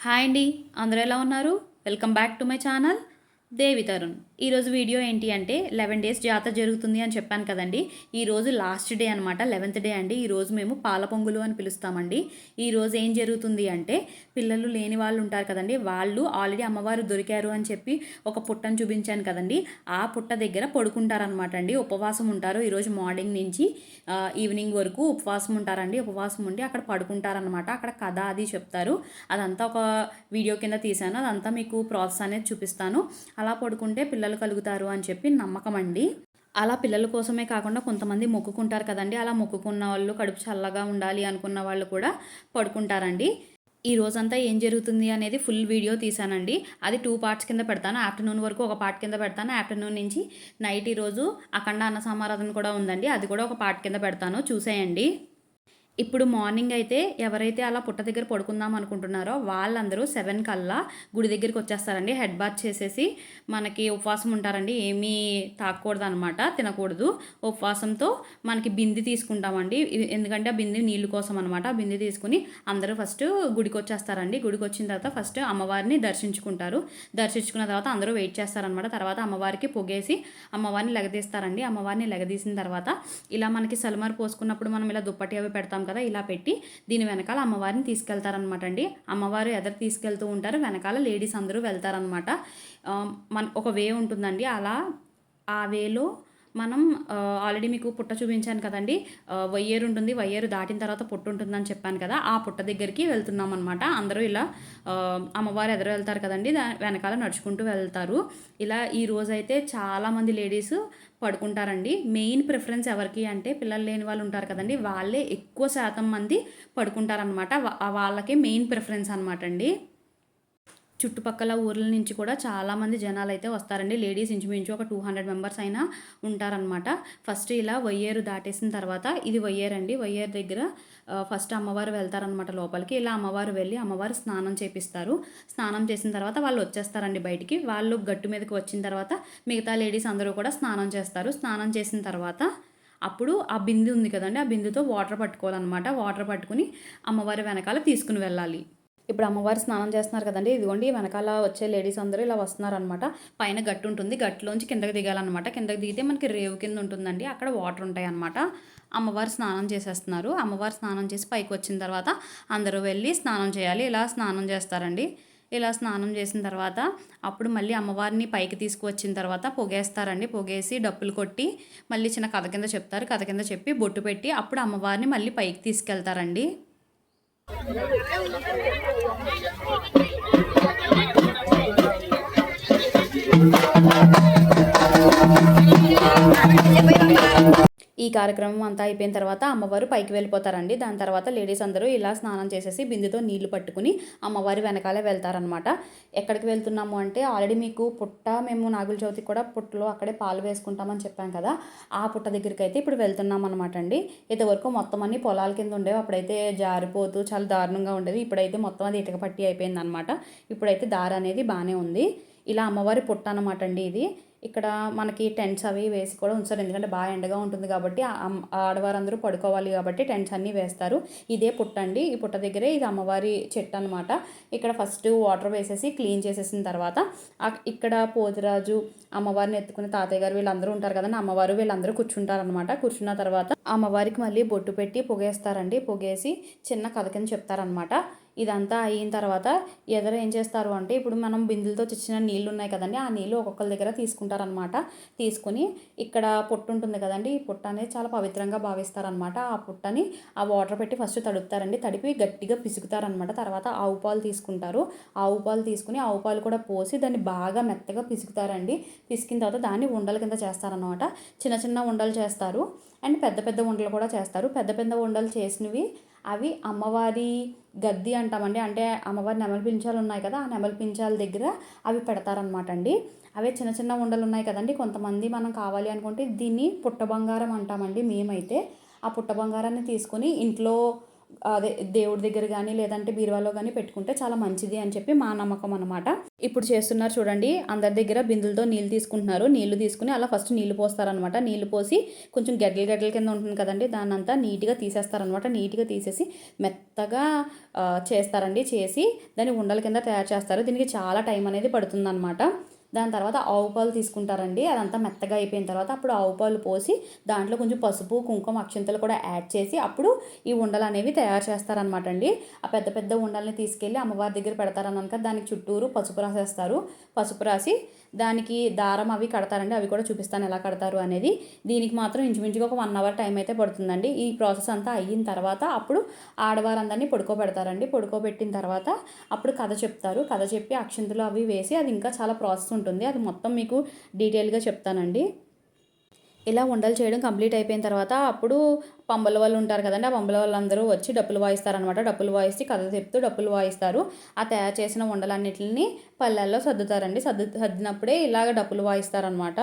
Hi అండి అందరూ ఎలా ఉన్నారు? Welcome back to my channel Devi Tarun ఈరోజు వీడియో ఏంటి అంటే లెవెన్ డేస్ జాతర జరుగుతుంది అని చెప్పాను కదండి. ఈరోజు లాస్ట్ డే అనమాట లెవెన్త్ డే అండి. ఈరోజు మేము పాల పొంగులు అని పిలుస్తామండి. ఈరోజు ఏం జరుగుతుంది అంటే పిల్లలు లేని వాళ్ళు ఉంటారు కదండి. వాళ్ళు ఆల్రెడీ అమ్మవారు దొరికారు అని చెప్పి ఒక పుట్టను చూపించాను కదండి. ఆ పుట్ట దగ్గర పడుకుంటారనమాట అండి ఉపవాసం ఉంటారు. ఈరోజు మార్నింగ్ నుంచి ఈవినింగ్ వరకు ఉపవాసం ఉంటారండి. ఉపవాసం ఉండి అక్కడ పడుకుంటారనమాట అక్కడ కథ అది చెప్తారు. అదంతా ఒక వీడియో కింద తీశాను. అదంతా మీకు ప్రాసెస్ అనేది చూపిస్తాను. అలా పడుకుంటే పిల్లలు కలుగుతారు అని చెప్పి నమ్మకం అండి. అలా పిల్లల కోసమే కాకుండా కొంతమంది మొక్కుకుంటారు కదండి. అలా మొక్కుకున్న వాళ్ళు కడుపు చల్లగా ఉండాలి అనుకున్న వాళ్ళు కూడా పడుకుంటారండి. ఈ రోజంతా ఏం జరుగుతుంది అనేది ఫుల్ వీడియో తీసానండి అది టూ పార్ట్స్ కింద పెడతాను. ఆఫ్టర్నూన్ వరకు ఒక పార్ట్ కింద పెడతాను. ఆఫ్టర్నూన్ నుంచి నైట్ ఈరోజు అఖండ అన్న సమారాధన కూడా ఉందండి. అది కూడా ఒక పార్ట్ కింద పెడతాను. చూసేయండి. ఇప్పుడు మార్నింగ్ అయితే ఎవరైతే అలా పుట్ట దగ్గర పడుకుందాం అనుకుంటున్నారో వాళ్ళందరూ సెవెన్ కల్లా గుడి దగ్గరికి వచ్చేస్తారండి. హెడ్ బాత్ చేసేసి మనకి ఉపవాసం ఉంటారండి. ఏమీ తాకూడదు అనమాట తినకూడదు. ఉపవాసంతో మనకి బింది తీసుకుంటామండి. ఎందుకంటే ఆ బింది నీళ్ళు కోసం అనమాట ఆ బింది తీసుకుని అందరూ ఫస్ట్ గుడికి వచ్చేస్తారండి గుడికి వచ్చిన తర్వాత ఫస్ట్ అమ్మవారిని దర్శించుకుంటారు. దర్శించుకున్న తర్వాత అందరూ వెయిట్ చేస్తారనమాట తర్వాత అమ్మవారికి పొగేసి అమ్మవారిని లెగదీస్తారండి. అమ్మవారిని లెగదీసిన తర్వాత ఇలా మనకి సల్మార్ పోసుకున్నప్పుడు మనం ఇలా దుప్పటి అవి పెడతాం కదా ఇలా పెట్టి దీని వెనకాల అమ్మవారిని తీసుకెళ్తారనమాట అండి అమ్మవారు ఎదరు తీసుకెళ్తూ ఉంటారు వెనకాల లేడీస్ అందరూ వెళ్తారనమాట. మన ఒక వే ఉంటుందండి. అలా ఆ వేలో మనం ఆల్రెడీ మీకు పుట్ట చూపించాను కదండి. వయ్యేరు ఉంటుంది వయ్యేరు దాటిన తర్వాత పుట్ట ఉంటుందని చెప్పాను కదా ఆ పుట్ట దగ్గరికి వెళ్తున్నాం అనమాట అందరూ ఇలా అమ్మవారు ఎదురు వెళ్తారు కదండి దా వెనకాల నడుచుకుంటూ వెళ్తారు. ఇలా ఈ రోజైతే చాలామంది లేడీస్ పడుకుంటారండి. మెయిన్ ప్రిఫరెన్స్ ఎవరికి అంటే పిల్లలు లేని వాళ్ళు ఉంటారు కదండి వాళ్ళే ఎక్కువ శాతం మంది పడుకుంటారనమాట వాళ్ళకే మెయిన్ ప్రిఫరెన్స్ అనమాట అండి. చుట్టుపక్కల ఊర్ల నుంచి కూడా చాలామంది జనాలు అయితే వస్తారండి. లేడీస్ ఇంచుమించు ఒక టూ హండ్రెడ్ మెంబర్స్ అయినా ఉంటారనమాట ఫస్ట్ ఇలా వయ్యేరు దాటేసిన తర్వాత ఇది వయ్యేరు అండి. వయ్యేరు దగ్గర ఫస్ట్ అమ్మవారు వెళ్తారనమాట లోపలికి. ఇలా అమ్మవారు వెళ్ళి అమ్మవారు స్నానం చేపిస్తారు. స్నానం చేసిన తర్వాత వాళ్ళు వచ్చేస్తారండి బయటికి. వాళ్ళు గట్టు మీదకి వచ్చిన తర్వాత మిగతా లేడీస్ అందరూ కూడా స్నానం చేస్తారు. స్నానం చేసిన తర్వాత అప్పుడు ఆ బిందు ఉంది కదండి. ఆ బిందుతో వాటర్ పట్టుకోవాలన్నమాట. వాటర్ పట్టుకుని అమ్మవారి వెనకాల తీసుకుని వెళ్ళాలి. ఇప్పుడు అమ్మవారు స్నానం చేస్తున్నారు కదండి. ఇదిగోండి వెనకాల వచ్చే లేడీస్ అందరూ ఇలా వస్తున్నారనమాట పైన గట్టు ఉంటుంది. గట్టులోంచి కిందకి దిగాలన్నమాట. కిందకి దిగితే మనకి రేవు కింద ఉంటుందండి. అక్కడ వాటర్ ఉంటాయి అన్నమాట అమ్మవారు స్నానం చేసేస్తున్నారు. అమ్మవారు స్నానం చేసి పైకి వచ్చిన తర్వాత అందరూ వెళ్ళి స్నానం చేయాలి. ఇలా స్నానం చేస్తారండి. ఇలా స్నానం చేసిన తర్వాత అప్పుడు మళ్ళీ అమ్మవారిని పైకి తీసుకువచ్చిన తర్వాత పొగేస్తారండి. పొగేసి డప్పులు కొట్టి మళ్ళీ చిన్న కథ కింద చెప్తారు. కథ కింద చెప్పి బొట్టు పెట్టి అప్పుడు అమ్మవారిని మళ్ళీ పైకి తీసుకెళ్తారండి. ఈ కార్యక్రమం అంతా అయిపోయిన తర్వాత అమ్మవారు పైకి వెళ్ళిపోతారండి. దాని తర్వాత లేడీస్ అందరూ ఇలా స్నానం చేసేసి బిందుతో నీళ్ళు పట్టుకుని అమ్మవారి వెనకాలే వెళ్తారనమాట ఎక్కడికి వెళ్తున్నాము అంటే ఆల్రెడీ మీకు పుట్ట మేము నాగుల చవితికి కూడా పుట్టలో అక్కడే పాలు వేసుకుంటామని చెప్పాం కదా. ఆ పుట్ట దగ్గరికి అయితే ఇప్పుడు వెళ్తున్నాం అనమాట అండి. ఇంతవరకు మొత్తం అన్ని పొలాల కింద ఉండేవి. అప్పుడైతే జారిపోతూ చాలా దారుణంగా ఉండేది ఇప్పుడైతే మొత్తం అది ఇటుక పట్టి అయిపోయింది అనమాట ఇప్పుడైతే దారి అనేది బాగానే ఉంది. ఇలా అమ్మవారి పుట్ట అనమాట అండి ఇది. ఇక్కడ మనకి టెంట్స్ అవి వేసి కూడా ఉంచారు. ఎందుకంటే బాగా ఎండగా ఉంటుంది కాబట్టి ఆడవారందరూ పడుకోవాలి కాబట్టి టెంట్స్ అన్నీ వేస్తారు. ఇదే పుట్ట అండి. ఈ పుట్ట దగ్గరే ఇది అమ్మవారి చెట్టు అనమాట ఇక్కడ ఫస్ట్ వాటర్ వేసేసి క్లీన్ చేసేసిన తర్వాత ఇక్కడ పోతురాజు అమ్మవారిని ఎత్తుకుని తాతయ్య గారు వీళ్ళందరూ ఉంటారు కదండి. అమ్మవారు వీళ్ళందరూ కూర్చుంటారు అనమాట కూర్చున్న తర్వాత అమ్మవారికి మళ్ళీ బొట్టు పెట్టి పొగేస్తారండి. పొగేసి చిన్న కథ కింద చెప్తారనమాట ఇదంతా అయిన తర్వాత ఎదర ఏం చేస్తారు అంటే ఇప్పుడు మనం బిందులతో చిచ్చిన నీళ్ళు ఉన్నాయి కదండి ఆ నీళ్ళు ఒక్కొక్కరి దగ్గర తీసుకుంటారనమాట తీసుకుని ఇక్కడ పొట్టు ఉంటుంది కదండి ఈ పుట్ట అనేది చాలా పవిత్రంగా భావిస్తారనమాట ఆ పుట్టని ఆ వాటర్ పెట్టి ఫస్ట్ తడుపుతారండి. తడిపి గట్టిగా పిసుకుతారనమాట తర్వాత ఆవు పాలు తీసుకుంటారు. ఆవు పాలు తీసుకుని ఆవు పాలు కూడా పోసి దాన్ని బాగా మెత్తగా పిసుకుతారండి. పిసికిన తర్వాత దాన్ని ఉండల కింద చేస్తారనమాట చిన్న చిన్న ఉండలు చేస్తారు. అండ్ పెద్ద పెద్ద ఉండలు కూడా చేస్తారు. పెద్ద పెద్ద ఉండలు చేసినవి అవి అమ్మవారి గద్ది అంటామండి. అంటే అమ్మవారి నెమలి పించాలు ఉన్నాయి కదా ఆ నెమలి పించాల దగ్గర అవి పెడతారనమాట అండి. అవే చిన్న చిన్న ఉండలు ఉన్నాయి కదండి. కొంతమంది మనం కావాలి అనుకుంటే దీన్ని పుట్ట బంగారం అంటామండి మేమైతే. ఆ పుట్ట బంగారాన్ని తీసుకొని ఇంట్లో అదే దేవుడి దగ్గర కానీ లేదంటే బీరువాలో కానీ పెట్టుకుంటే చాలా మంచిది అని చెప్పి మా నమ్మకం అనమాట ఇప్పుడు చేస్తున్నారు చూడండి అందరి దగ్గర బిందులతో నీళ్ళు తీసుకుంటున్నారు. నీళ్ళు తీసుకుని అలా ఫస్ట్ నీళ్ళు పోస్తారనమాట నీళ్ళు పోసి కొంచెం గడ్డలు గడ్డల కింద ఉంటుంది కదండి దాన్ని అంతా నీట్గా తీసేస్తారనమాట నీట్గా తీసేసి మెత్తగా చేస్తారండి. చేసి దాన్ని ఉండల కింద తయారు చేస్తారు. దీనికి చాలా టైం అనేది పడుతుందన్నమాట. దాని తర్వాత ఆవు పాలు తీసుకుంటారండి. అదంతా మెత్తగా అయిపోయిన తర్వాత అప్పుడు ఆవు పాలు పోసి దాంట్లో కొంచెం పసుపు కుంకుమ అక్షంతలు కూడా యాడ్ చేసి అప్పుడు ఈ ఉండలు అనేవి తయారు చేస్తారనమాట అండి ఆ పెద్ద పెద్ద ఉండల్ని తీసుకెళ్ళి అమ్మవారి దగ్గర పెడతారనమాట దానికి చుట్టూరు పసుపు రాసేస్తారు. పసుపు రాసి దానికి దారం అవి కడతారండి. అవి కూడా చూపిస్తాను ఎలా కడతారు అనేది. దీనికి మాత్రం ఇంచుమించుగా ఒక వన్ అవర్ టైం అయితే పడుతుందండి. ఈ ప్రాసెస్ అంతా అయిన తర్వాత అప్పుడు ఆడవారందరినీ పడుకోబెడతారండి. పడుకోబెట్టిన తర్వాత అప్పుడు కథ చెప్తారు. కథ చెప్పి అక్షంతలు అవి వేసి అది ఇంకా చాలా ప్రాసెస్ ఉంటుంది. అది మొత్తం మీకు డీటెయిల్గా చెప్తానండి. ఇలా ఉండలు చేయడం కంప్లీట్ అయిపోయిన తర్వాత అప్పుడు పంబల వాళ్ళు ఉంటారు కదండి. ఆ పంబల వాళ్ళందరూ వచ్చి డప్పులు వాయిస్తారనమాట డప్పులు వాయిస్తే కథ చెప్తూ డప్పులు వాయిస్తారు. ఆ తయారు చేసిన ఉండలన్నిటిని పల్లెల్లో సర్దుతారండి. సర్దు సర్దినప్పుడే ఇలాగ డప్పులు వాయిస్తారనమాట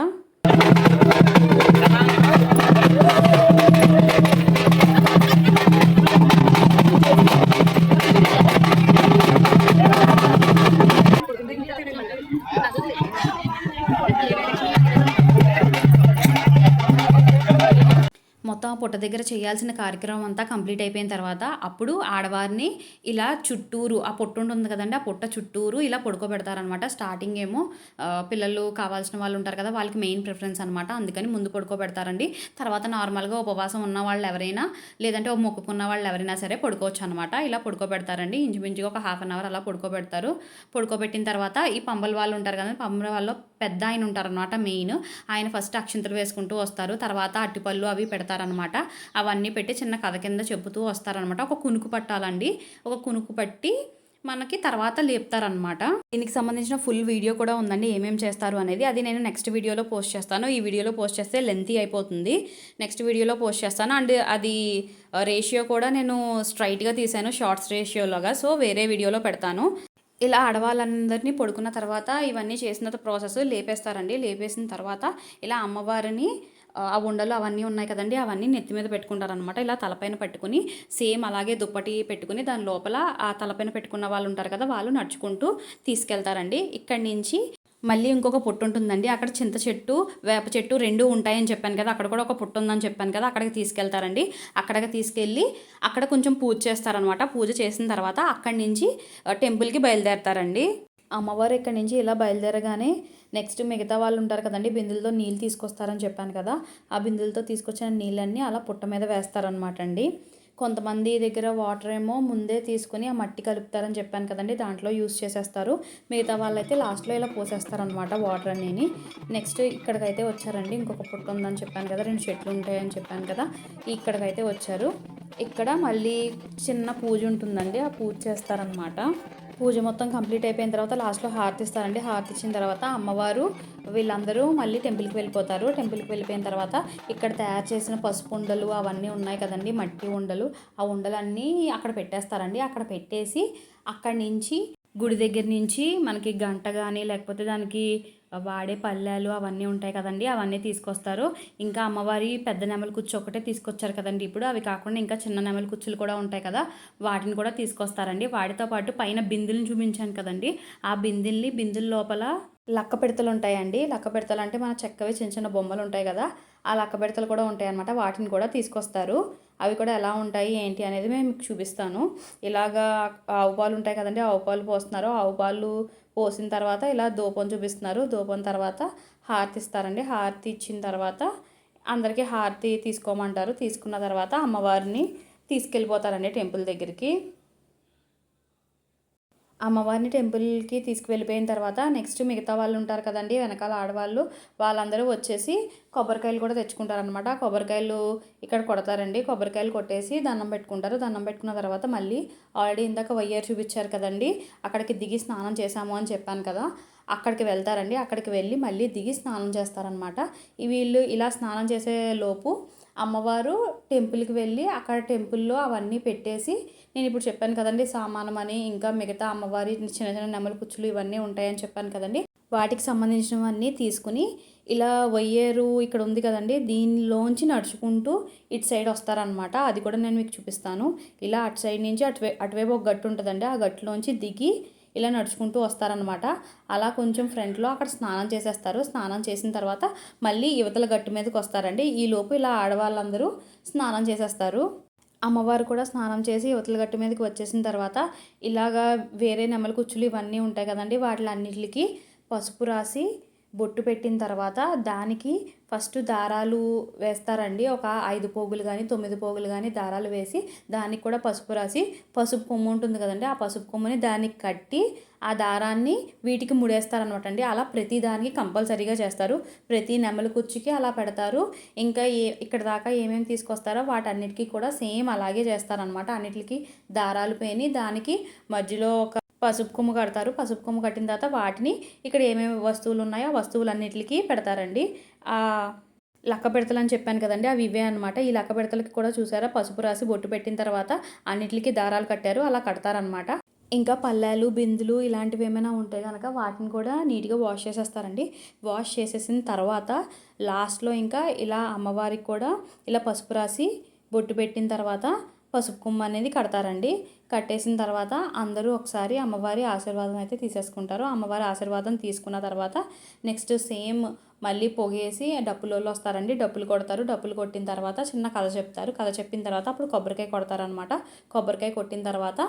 దగ్గర చేయాల్సిన కార్యక్రమం అంతా కంప్లీట్ అయిపోయిన తర్వాత అప్పుడు ఆడవారిని ఇలా చుట్టూరు ఆ పొట్టు ఉంటుంది కదండి ఆ పుట్ట చుట్టూరు ఇలా పడుకోబెడతారనమాట స్టార్టింగ్ ఏమో పిల్లలు కావాల్సిన వాళ్ళు ఉంటారు కదా వాళ్ళకి మెయిన్ ప్రిఫరెన్స్ అనమాట అందుకని ముందు పడుకోబెడతారండి. తర్వాత నార్మల్గా ఉపవాసం ఉన్న వాళ్ళు ఎవరైనా లేదంటే ఓ మొక్కుకున్న వాళ్ళు ఎవరైనా సరే పడుకోవచ్చు అనమాట ఇలా పడుకోబెడతారండి. ఇంచుమించుగా ఒక హాఫ్ అన్ అవర్ అలా పడుకోబెడతారు. పడుకోబెట్టిన తర్వాత ఈ పంబల వాళ్ళు ఉంటారు కదా పంబల వాళ్ళు పెద్ద ఆయన ఉంటారనమాట మెయిన్ ఆయన ఫస్ట్ అక్షింతలు వేసుకుంటూ వస్తారు. తర్వాత అట్టిపళ్ళు అవి పెడతారనమాట అవన్నీ పెట్టి చిన్న కథ కింద చెబుతూ వస్తారనమాట ఒక కునుకు పట్టాలండి. ఒక కునుకు పట్టి మనకి తర్వాత లేపుతారనమాట దీనికి సంబంధించిన ఫుల్ వీడియో కూడా ఉందండి. ఏమేమి చేస్తారు అనేది అది నేను నెక్స్ట్ వీడియోలో పోస్ట్ చేస్తాను. ఈ వీడియోలో పోస్ట్ చేస్తే లెంతీ అయిపోతుంది. నెక్స్ట్ వీడియోలో పోస్ట్ చేస్తాను. అండ్ అది రేషియో కూడా నేను స్ట్రైట్గా తీసాను. షార్ట్స్ రేషియోలాగా సో వేరే వీడియోలో పెడతాను. ఇలా ఆడవాళ్ళందరినీ పడుకున్న తర్వాత ఇవన్నీ చేసిన ప్రాసెస్ లేపేస్తారండి. లేపేసిన తర్వాత ఇలా అమ్మవారిని ఆ, ఉండలు అవన్నీ ఉన్నాయి కదండి అవన్నీ నెత్తి మీద పెట్టుకుంటారనమాట ఇలా తలపైన పెట్టుకుని సేమ్ అలాగే దుప్పటి పెట్టుకుని దాని లోపల ఆ తలపైన పెట్టుకున్న వాళ్ళు ఉంటారు కదా వాళ్ళు నడుచుకుంటూ తీసుకెళ్తారండి. ఇక్కడి నుంచి మళ్ళీ ఇంకొక పుట్టు ఉంటుందండి. అక్కడ చింత చెట్టు వేప చెట్టు రెండు ఉంటాయని చెప్పాను కదా అక్కడ కూడా ఒక పుట్టు ఉందని చెప్పాను కదా అక్కడికి తీసుకెళ్తారండి. అక్కడికి తీసుకెళ్ళి అక్కడ కొంచెం పూజ చేస్తారనమాట పూజ చేసిన తర్వాత అక్కడి నుంచి టెంపుల్కి బయలుదేరతారండి. అమ్మవారు ఇక్కడి నుంచి ఇలా బయలుదేరగానే నెక్స్ట్ మిగతా వాళ్ళు ఉంటారు కదండి బిందులతో నీళ్ళు తీసుకొస్తారని చెప్పాను కదా ఆ బిందులతో తీసుకొచ్చిన నీళ్ళన్నీ అలా పుట్ట మీద వేస్తారనమాట అండి. కొంతమంది దగ్గర వాటర్ ఏమో ముందే తీసుకొని ఆ మట్టి కలుపుతారని చెప్పాను కదండి దాంట్లో యూస్ చేసేస్తారు. మిగతా వాళ్ళైతే లాస్ట్లో ఇలా పోసేస్తారనమాట వాటర్ అనేది నెక్స్ట్ ఇక్కడికైతే వచ్చారండి ఇంకొక పుట్ట ఉందని చెప్పాను కదా రెండు చెట్లు ఉంటాయని చెప్పాను కదా ఇక్కడికైతే వచ్చారు. ఇక్కడ మళ్ళీ చిన్న పూజ ఉంటుందండి ఆ పూజ చేస్తారనమాట పూజ మొత్తం కంప్లీట్ అయిపోయిన తర్వాత లాస్ట్లో హారతి ఇస్తారండి. హారతి ఇచ్చిన తర్వాత అమ్మవారు వీళ్ళందరూ మళ్ళీ టెంపుల్కి వెళ్ళిపోతారు. టెంపుల్కి వెళ్ళిపోయిన తర్వాత ఇక్కడ తయారు చేసిన పసుపు ఉండలు అవన్నీ ఉన్నాయి కదండి మట్టి ఉండలు. ఆ ఉండలన్నీ అక్కడ పెట్టేస్తారండి. అక్కడ పెట్టేసి అక్కడి నుంచి గుడి దగ్గర నుంచి మనకి గంట కానీ లేకపోతే దానికి వాడే పళ్ళాలు అవన్నీ ఉంటాయి కదండి అవన్నీ తీసుకొస్తారు. ఇంకా అమ్మవారి పెద్ద నెమలి కుచ్చు ఒకటే తీసుకొచ్చారు కదండి ఇప్పుడు. అవి కాకుండా ఇంకా చిన్న నెమలి కుచ్చులు కూడా ఉంటాయి కదా వాటిని కూడా తీసుకొస్తారండి. వాటితో పాటు పైన బిందులను చూపించాను కదండి. ఆ బిందుల్ని బిందుల లోపల లక్క పిడతలు ఉంటాయండి. లక్క పిడతలు అంటే మన చెక్కవి చిన్న చిన్న బొమ్మలు ఉంటాయి కదా ఆ లక్క పిడతలు కూడా ఉంటాయి అన్నమాట. వాటిని కూడా తీసుకొస్తారు. అవి కూడా ఎలా ఉంటాయి ఏంటి అనేది మేము మీకు చూపిస్తాను. ఇలాగా ఆవు పాలు ఉంటాయి కదండి ఆవు పాలు పోస్తున్నారు ఆవు పాలు పోసిన తర్వాత ఇలా దూపం చూపిస్తున్నారు. దూపం తర్వాత హారతి ఇస్తారండి. హారతి ఇచ్చిన తర్వాత అందరికీ హారతి తీసుకోమంటారు. తీసుకున్న తర్వాత అమ్మవారిని తీసుకెళ్ళిపోతారండి టెంపుల్ దగ్గరికి. అమ్మవారిని టెంపుల్కి తీసుకువెళ్ళిపోయిన తర్వాత నెక్స్ట్ మిగతా వాళ్ళు ఉంటారు కదండి వెనకాల ఆడవాళ్ళు వాళ్ళందరూ వచ్చేసి కొబ్బరికాయలు కూడా తెచ్చుకుంటారనమాట కొబ్బరికాయలు ఇక్కడ కొడతారండి. కొబ్బరికాయలు కొట్టేసి దండం పెట్టుకుంటారు. దండం పెట్టుకున్న తర్వాత మళ్ళీ ఆల్రెడీ ఇందాక వయ్యారు చూపించారు కదండి అక్కడికి దిగి స్నానం చేశాము అని చెప్పాను కదా అక్కడికి వెళ్తారండి. అక్కడికి వెళ్ళి మళ్ళీ దిగి స్నానం చేస్తారనమాట వీళ్ళు ఇలా స్నానం చేసే లోపు అమ్మవారు టెంపుల్కి వెళ్ళి అక్కడ టెంపుల్లో అవన్నీ పెట్టేసి నేను ఇప్పుడు చెప్పాను కదండి సామానం అని ఇంకా మిగతా అమ్మవారి చిన్న చిన్న నెమలి కుచ్చులు ఇవన్నీ ఉంటాయని చెప్పాను కదండి. వాటికి సంబంధించినవన్నీ తీసుకుని ఇలా వయ్యేరు ఇక్కడ ఉంది కదండి దీనిలోంచి నడుచుకుంటూ ఇటు సైడ్ వస్తారనమాట అది కూడా నేను మీకు చూపిస్తాను. ఇలా అటు సైడ్ నుంచి అటువై అటువైపు ఒక గట్టు ఉంటుందండి ఆ గట్టులోంచి దిగి ఇలా నడుచుకుంటూ వస్తారనమాట అలా కొంచెం ఫ్రంట్లో అక్కడ స్నానం చేసేస్తారు. స్నానం చేసిన తర్వాత మళ్ళీ యువతల గట్టు మీదకి వస్తారండి. ఈ లోపు ఇలా ఆడవాళ్ళందరూ స్నానం చేసేస్తారు. అమ్మవారు కూడా స్నానం చేసి యువతల గట్టు మీదకి వచ్చేసిన తర్వాత ఇలాగా వేరే నెమలి కుచ్చులు ఇవన్నీ ఉంటాయి కదండి. వాటిలన్నిటికి పసుపు రాసి బొట్టు పెట్టిన తర్వాత దానికి ఫస్ట్ దారాలు వేస్తారండి. ఒక ఐదు పోగులు కానీ తొమ్మిది పోగులు కానీ దారాలు వేసి దానికి కూడా పసుపు రాసి పసుపు కొమ్ము ఉంటుంది కదండి ఆ పసుపు కొమ్ముని దానికి కట్టి ఆ దారాన్ని వీటికి ముడేస్తారనమాట అండి అలా ప్రతి దానికి కంపల్సరీగా చేస్తారు. ప్రతి నెమలి కుర్చీకి అలా పెడతారు. ఇంకా ఏ ఇక్కడ దాకా ఏమేమి తీసుకొస్తారో వాటన్నిటికీ కూడా సేమ్ అలాగే చేస్తారనమాట అన్నిటికీ దారాలు పోయి దానికి మధ్యలో ఒక పసుపు కొమ్ము కడతారు. పసుపు కొమ్ము కట్టిన తర్వాత వాటిని ఇక్కడ ఏమేమి వస్తువులు ఉన్నాయో ఆ వస్తువులన్నిటికీ పెడతారండి. ఆ లక్క పెడతలు అని చెప్పాను కదండి అవి ఇవే అనమాట ఈ లక్క పెడతలకి కూడా చూసారా పసుపు రాసి బొట్టు పెట్టిన తర్వాత అన్నిటికీ దారాలు కట్టారు అలా కడతారనమాట ఇంకా పల్లాలు బిందులు ఇలాంటివి ఏమైనా ఉంటే కనుక వాటిని కూడా నీట్గా వాష్ చేసేస్తారండి. వాష్ చేసేసిన తర్వాత లాస్ట్లో ఇంకా ఇలా అమ్మవారికి కూడా ఇలా పసుపు రాసి బొట్టు పెట్టిన తర్వాత పసుపు కుమ్మ అనేది కడతారండి. కట్టేసిన తర్వాత అందరూ ఒకసారి అమ్మవారి ఆశీర్వాదం అయితే తీసేసుకుంటారు. అమ్మవారి ఆశీర్వాదం తీసుకున్న తర్వాత నెక్స్ట్ సేమ్ మళ్ళీ పొగేసి డప్పులలో వస్తారండి. డప్పులు కొడతారు. డప్పులు కొట్టిన తర్వాత చిన్న కథ చెప్తారు. కథ చెప్పిన తర్వాత అప్పుడు కొబ్బరికాయ కొడతారనమాట కొబ్బరికాయ కొట్టిన తర్వాత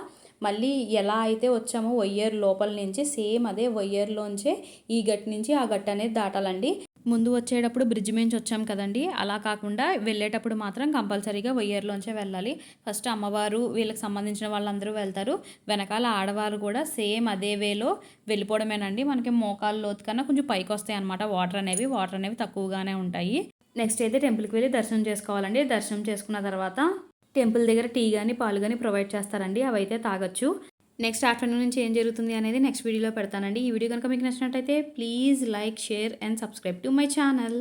మళ్ళీ ఎలా అయితే వచ్చామో వయ్యేరు లోపల నుంచి సేమ్ అదే వయ్యేరులోంచే ఈ గట్టి నుంచి ఆ గట్టు అనేది దాటాలండి. ముందు వచ్చేటప్పుడు బ్రిడ్జ్ నుంచి వచ్చాం కదండి. అలా కాకుండా వెళ్ళేటప్పుడు మాత్రం కంపల్సరీగా వయ్యర్లోంచే వెళ్ళాలి. ఫస్ట్ అమ్మవారు వీళ్ళకి సంబంధించిన వాళ్ళందరూ వెళ్తారు. వెనకాల ఆడవారు కూడా సేమ్ అదే వేలో వెళ్ళిపోవడమేనండి. మనకి మోకాలు లోతు కన్నా కొంచెం పైకి వస్తాయి అనమాట వాటర్ అనేవి వాటర్ అనేవి తక్కువగానే ఉంటాయి. నెక్స్ట్ అయితే టెంపుల్కి వెళ్ళి దర్శనం చేసుకోవాలండి. దర్శనం చేసుకున్న తర్వాత టెంపుల్ దగ్గర టీ కానీ పాలు కానీ ప్రొవైడ్ చేస్తారండి. అవి అయితే తాగొచ్చు. నెక్స్ట్ ఆఫ్టర్నూన్ నుంచి ఏం జరుగుతుంది అనేది నెక్స్ట్ వీడియోలో పెడతానండి. ఈ వీడియో కనుక మీకు నచ్చినట్టయితే please like share and subscribe to my channel.